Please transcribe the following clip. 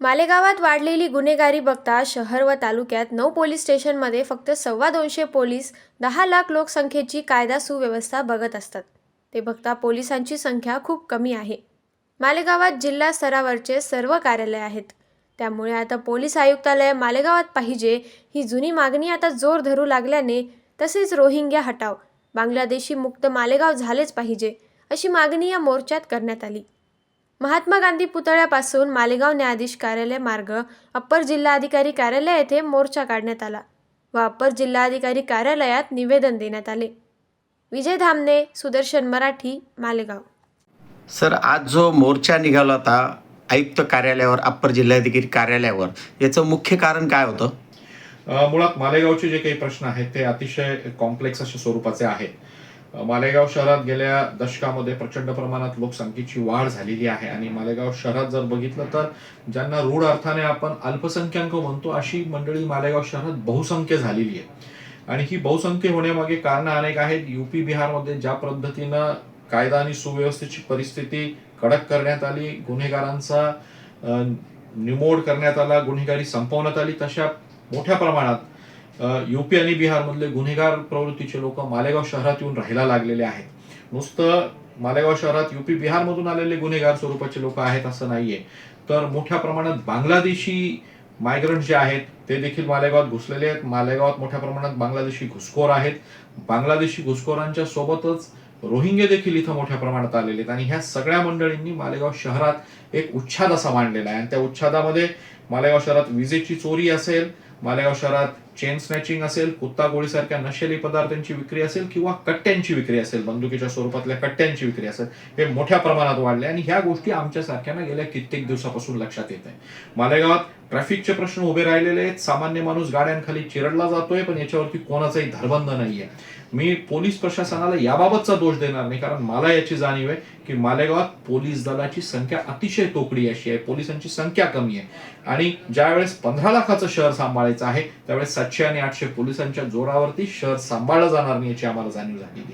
मालेगावात वाढलेली गुन्हेगारी बघता शहर व तालुक्यात नऊ पोलीस स्टेशनमध्ये फक्त सव्वा दोनशे पोलीस दहा लाख लोकसंख्येची कायदा सुव्यवस्था बघत असतात. ते बघता पोलिसांची संख्या खूप कमी आहे. मालेगावात जिल्हा स्तरावरचे सर्व कार्यालय आहेत. त्यामुळे आता पोलीस आयुक्तालय मालेगावात पाहिजे ही जुनी मागणी आता जोर धरू लागल्याने तसेच रोहिंग्या हटाव बांगलादेशी मुक्त मालेगाव झालेच पाहिजे अशी मागणी या मोर्चात करण्यात आली. महात्मा गांधी पुतळ्यापासून मालेगाव न्यायाधीश कार्यालय मार्ग अप्पर जिल्हाधिकारी कार्यालय येथे मोर्चा काढण्यात आला व अप्पर जिल्हाधिकारी कार्यालयात निवेदन देण्यात आले. विजय धामणे सुदर्शन मराठी मालेगाव. सर आज जो मोर्चा निघाला होता आयुक्त कार्यालयावर अप्पर जिल्हाधिकारी कार्यालयावर याचं मुख्य कारण काय होतं? मुळात मालेगावचे जे काही प्रश्न आहेत ते अतिशय कॉम्प्लेक्स अशा स्वरूपाचे आहेत. मालेगाव शहरात गेल्या दशकामध्ये प्रचंड प्रमाणात लोकसंख्येची वाढ झालेली आहे. आणि मालेगाव शहरात जर बघितलं तर ज्यांना रूढ अर्थाने आपण अल्पसंख्याक म्हणतो अशी मंडळी मालेगाव शहरात बहुसंख्य झालेली आहे. आणि ही बहुसंख्य होण्यामागे कारणं अनेक आहेत. युपी बिहारमध्ये ज्या पद्धतीनं कायदा आणि सुव्यवस्थेची परिस्थिती कडक करण्यात आली गुन्हेगारांचा निमोड करण्यात आला गुन्हेगारी संपवण्यात आली तशा मोठ्या प्रमाणात युपी आणि बिहारमधले गुन्हेगार प्रवृत्तीचे लोक मालेगाव शहरात येऊन राहायला लागलेले आहेत. नुसतं मालेगाव शहरात युपी बिहारमधून आलेले गुन्हेगार स्वरूपाचे लोक आहेत असं नाहीये. तर मोठ्या प्रमाणात बांगलादेशी मायग्रंट जे आहेत ते देखील मालेगावात घुसलेले आहेत. मालेगावात मोठ्या प्रमाणात बांगलादेशी घुसखोर आहेत. बांगलादेशी घुसखोरांच्या सोबतच रोहिंगे देखील इथं मोठ्या प्रमाणात आलेले आहेत. आणि ह्या सगळ्या मंडळींनी मालेगाव शहरात एक उच्छाद असा मांडलेला आहे. आणि त्या उच्छादामध्ये मालेगाव शहरात विजेची चोरी असेल मालेगाव शहरात चेन स्नॅचिंग असेल कुत्ता गोळीसारख्या नशेली पदार्थांची विक्री असेल किंवा कट्ट्यांची विक्री असेल बंदुकीच्या स्वरूपातल्या कट्ट्यांची विक्री असेल हे मोठ्या प्रमाणात वाढले आणि ह्या गोष्टी आमच्या सारख्यांना गेल्या कित्येक दिवसापासून लक्षात येत आहे. मालेगावात ट्रॅफिकचे प्रश्न उभे राहिलेले आहेत. सामान्य माणूस गाड्यांखाली चिरडला जातोय पण याच्यावरती कोणाचाही धरबंध नाहीये. मी पोलीस प्रशासनाला याबाबतचा दोष देणार नाही कारण मला याची जाणीव आहे. की मालेगावात पोलीस दलाची संख्या अतिशय तोकडी अशी आहे. पोलिसांची संख्या कमी आहे. आणि ज्यावेळेस पंधरा लाखाचं शहर सांभाळायचं आहे त्यावेळेस सातशे आणि आठशे पोलिसांच्या जोरावरती शहर सांभाळलं जाणार नाही याची आम्हाला जाणीव झालेली